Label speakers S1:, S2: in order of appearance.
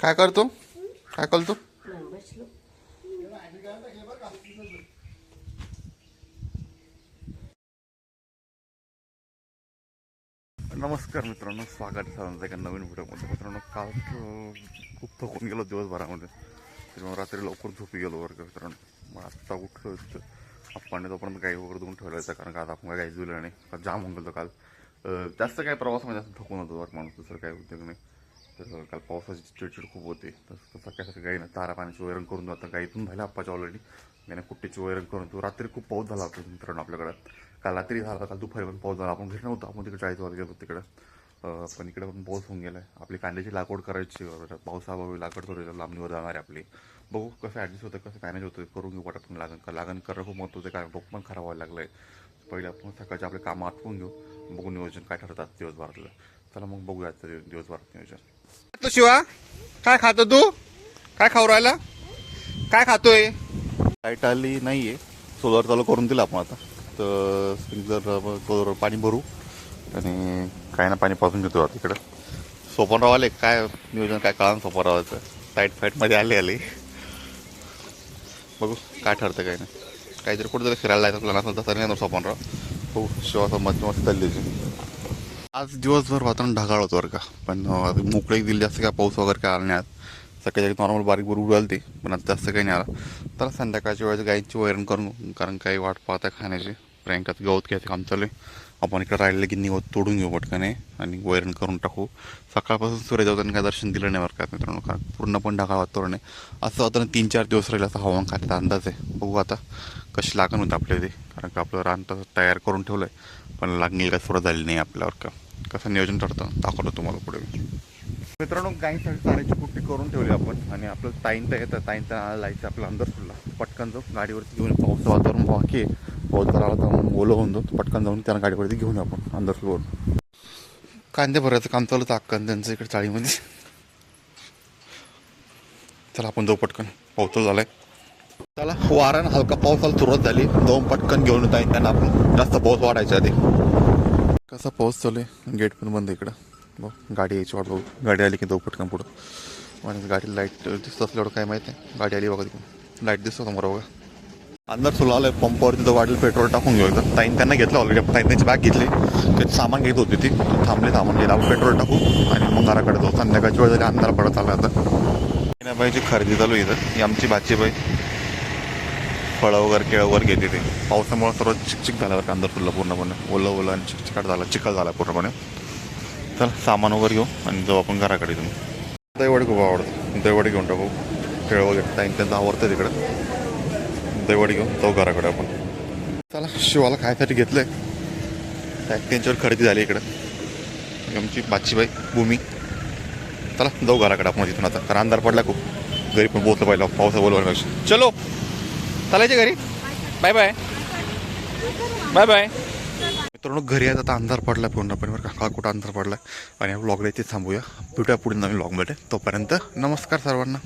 S1: काय करतो? काय करतो? नमस्कार मित्रांनो स्वागत आहे एका नवीन व्हिडिओमध्ये मित्रांनो काल खूप थकून गेलो दिवसभरामध्ये. त्याच्यामुळे रात्री लवकर झोपी गेलो वर्ग मित्रांनो. मग आत्ता उठलो आपण तोपर्यंत गाई वगैरे धुवून ठेवायचं कारण का आता आपण गाई धुलं नाही. का जाम होऊन गेलो काल. जास्त काय प्रवासामध्ये म्हणजे जास्त थकून होतो माणूस दुसरं काय उद्योग नाही. तर काल पावसाची चिडचिड खूप होते. तसं तसं काय सगळं गाईनं तारा पाण्याची वैरण करून जातं. आता गाईतून झाल्या आप्पाच्या ऑलरेडी गाईने कुट्टीची वैरण करून तो रात्री खूप पाऊस झाला होता मित्रांनो आपल्याकडं. काल रात्री झाला काल दुपारी पण पाऊस झाला. आपण घरी नव्हतो. आपण तिकडे चाळीस वाजता गेलो तिकडं. पण इकडे पण पाऊस होऊन गेलाय. आपली कांद्याची लागवड करायची पावसाभावी लागवड थोडी लांबणीवर जाणार आहे आपली. बघू कसं ॲडजस्ट होतं कसं मॅनेज होतं करून घेऊ वाटत लागन का लागण करणं खूप महत्त्वाचं आहे कारण डोकं पण खराब व्हायला लागलं आहे पहिले आपण सकाळचे आपले कामं आटपून घेऊ बघू नियोजन काय ठरतात दिवसभरातलं. चला मग बघूया दिवसभरात नियोजन. शिवा. काय खातो तू? काय खाऊ राहिला? काय खातोय? लाइट आली नाहीये. सोलर चालू करून दिला आपण आता. तर स्प्रिंकलर सोलर पाणी भरू. आणि काय ना पाणी पासून घेतो आता तिकडं सोपनराव आले काय नियोजन काय कळा सोपनरावाचं. टाईट फाईटमध्ये आले आले. बघू काय ठरतं काय नाही. काहीतरी कुठेतरी फिरायला जायचं प्लॅन असेल तसं नाही येणार सोपनराव. हो शिवाचा मस्त मस्त चालली आज दिवसभर वातावरण ढगाळ होतं बरं का. पण मोकळी दिली जास्त काय पाऊस वगैरे काय आला नाही आज. सकाळी नॉर्मल बारीक बरोबर उडाल ते पण आता जास्त काही नाही आला. तर संध्याकाळच्या वेळेस गायींची वैरण करून कारण काही वाट पाहता खाण्याची. प्रियंकात गवत घ्यायचं काम चालू आहे. आपण इकडे राहिलेलं की निवत तोडून घेऊ पटकाने आणि वैरण करून टाकू. सकाळपासून सूर्य देवतांनी काय दर्शन दिलं नाही बरं का मित्रांनो. कारण पूर्ण पण ढगाळ वातावरण आहे. असं वातावरण तीन चार दिवस राहील असं हवामान खात्याचा अंदाज आहे. बघू आता कशी लागण होतं आपल्या इथे कारण का आपलं रान तसं तयार करून ठेवलं आहे पण लागणी काय सुरुवात झाली नाही आपल्यावर का. कसं नियोजन ठरतं? दाखवतो तुम्हाला पुढे. मित्रांनो गाईसाठी चाऱ्याची कुट्टी करून ठेवली आपण. आणि आपलं ताईन तर येतं ताईन तर लायचं आपला अंदर सुटला पटकन जाऊ गाडीवरती घेऊन पाऊस वातावरण बाकी आहे पाऊस जर आला तर मग ओलं होऊन जाऊ. पटकन जाऊन त्यांना गाडीवरती घेऊन येऊ आपण अंदर फ्लोअर कांदे भरायचं काम चालू होतं अक्कन त्यांचं इकडे चाळीमध्ये. चला आपण जाऊ पटकन. पाऊस झालाय. चला वारा हलका पावसाला सुरुवात झाली. दोन पटकन घेऊन येत त्यांना आपण जास्त पाऊस वाढायचा आधी. कसा पाऊस चालू आहे? गेट पण बंद आहे इकडं. बघ गाडी यायची वाट बघू. गाडी आली की जाऊ पटकन पुढं. आणि गाडी लाइट दिसत असल्यावर एवढं काय माहिती आहे? गाडी आली बघा तिकडून. लाइट दिसतो समोर बघा अंदर सुरू आलं पंपावर तिथं वाटेल पेट्रोल टाकून घेऊ एकदा ताईन त्यांना घेतलं ऑलरेडी ताईन त्यांची बॅग घेतली. ते सामान घेत होती ती. थांबले थांबून घेत आपण पेट्रोल टाकू आणि मग घराकडे जाऊ. संध्याकाळची वेळ झाली अंधार पडत आला आता. बाईची खरेदी चालू आहे इथं. ही आमची भाची बाई. फळं वगैरे केळं वगैरे घेते ते. पावसामुळे सर्व चिकचिक झाल्यावर बरं का अंदर फुललं पूर्णपणे. ओलं ओलं आणि चिकचिकाट झाला. चिखल झाला पूर्णपणे. चल सामान वगैरे घेऊ आणि जाऊ आपण घराकडे तुम्ही दहीवडे खूप आवडतं दहीवडे घेऊन टाकू. केळं वगैरे. टाईम त्यांचं आवडतं तिकडं. दहीवडी घेऊन जाऊ घराकडे आपण. चला शिवाला खायसाठी घेतलंय. त्यांच्यावर खरेदी झाली इकडं. आमची बाई भूमी. चला जाऊ घराकडे आपण तिथून आता. कारण अंधार पडला खूप. घरी पण पोहोचलं पाहिलं. पावसा बोलवण्यापेक्षा चलो. चालायचे घरी. बाय बाय बाय बाय मित्रांनो घरी आता आता अंधार पडला पूर्णपणे बरं का. कुठं अंधार पडला आणि ब्लॉगला इथे थांबूया. भेटूया पुढे नवीन ब्लॉगमध्ये तोपर्यंत नमस्कार सर्वांना.